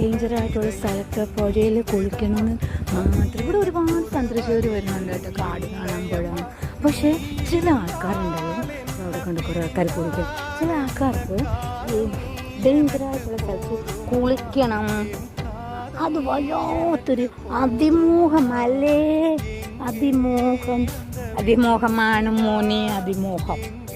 Danger ആയിട്ടുള്ള സ്ഥലത്ത് പുഴയിൽ കുളിക്കണമെന്ന് മാത്രം. ഇവിടെ ഒരുപാട് സന്ദർശകർ വരുന്നുണ്ട്. കേട്ടോ കാട് കാണാൻ പുഴ. പക്ഷേ ചില ആൾക്കാരുണ്ടാവും. അവിടെ കൊണ്ട് കുറേ ആൾക്കാർ കുളിക്കും. ചില ആൾക്കാർക്ക് ഈ ഡേഞ്ചർ സ്ഥലത്ത് കുളിക്കണം. അത് വല്ലാത്തൊരു അതിമോഹമല്ലേ? അതിമോഹം. അതിമോഹമാണ് മോനെ അതിമോഹം.